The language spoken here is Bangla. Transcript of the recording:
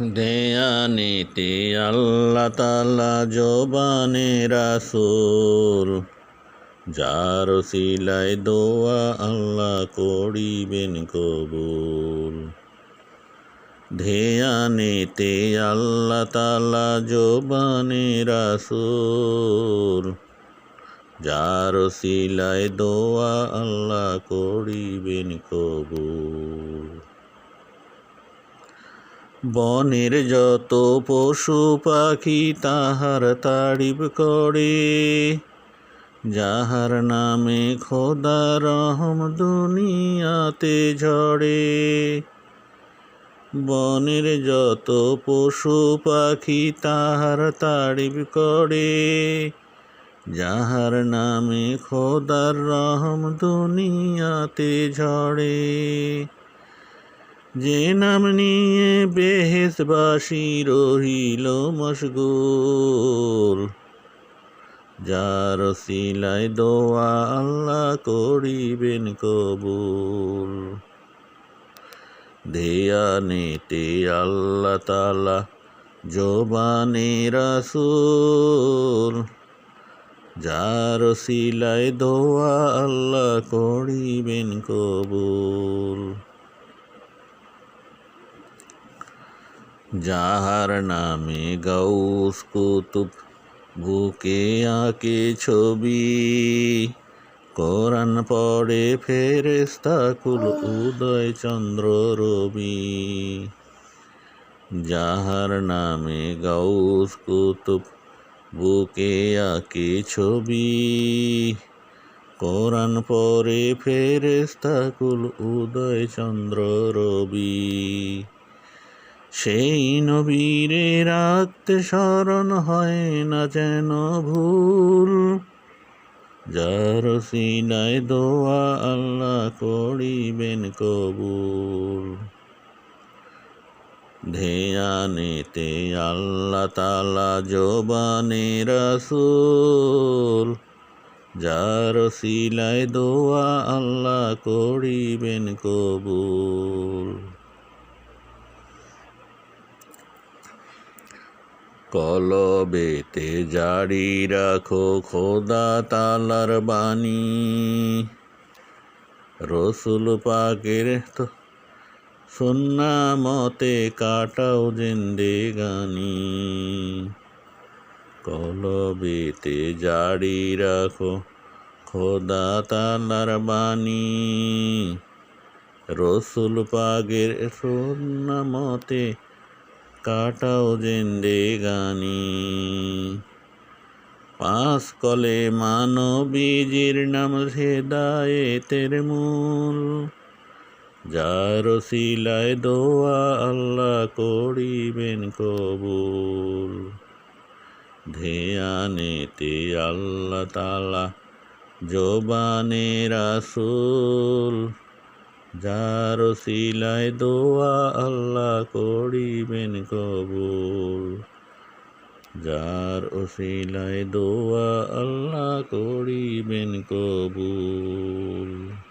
দেয়ানিতে আল্লাহ তালা জবানে রাসুল, যার সিলাই দোয়া আল্লাহ করিবেন কবুল। ধ্যানেতে আল্লাহ তালা জবানে রাসুল, যার সিলাই দোয়া আল্লাহ করিবেন কবুল। বনের যত পশু পাখি তাহার তারিফ করে। যাহার নামে খোদা রহম দুনিয়াতে ঝড়ে বনের যত পশু পাখি তাহার তারিফ করে। যাহার নামে খোদার রহম দুনিয়াতে ঝড়ে যে নাম নিয়ে বেহেসবাসী রহিল মশগুল। যার সিলাই দোয়া আল্লাহ করিবেন কবুল। ধ্যানেতে আল্লাহ তালা জবানে রাসুল। যার সিলাই দোয়া আল্লাহ করিবেন কবুল। যাহার নামে গৌস কুতুব, বুকে আঁকে ছবি। কোরআন পড়ে ফেরেস্তা কুল উদয় চন্দ্র রবি। যাহার নামে গৌস কুতুব, বুকে আঁকে ছবি। কোরআন পরে ফেরেস্তা কুল উদয় চন্দ্র রবি। সেই নবীরে রাখতে স্মরণ হয় না যেন ভুল। যার সিনায় দোয়া আল্লাহ করিবেন কবুল। ধ্যানেতে আল্লাহ তালা জবানে রাসুল। যার সিলায় দোয়া আল্লাহ করিবেন কবুল। কলবেতে জারি রাখো খোদা তালার বাণী। রসুল পাকের তো সন্না মতে কাটাও জেন্দে গানি। কলবেতে জারি রাখো খোদা তালার বাণী। রসুল পাগের সন্না মতে কাটাও জেন্দে গানি। পাঁচ কলে মানবীজির নাম হেদায়েতের মূল। যার সিলায় দোয়া আল্লাহ করিবেন কবুল। ধ্যানেতে আল্লাহ তালা জবানে রাসুল যার সিলায় দোয়া আল্লাহ করিবেন কবুল। যার ওসিলায় দোয়া আল্লাহ করিবেন কবুল।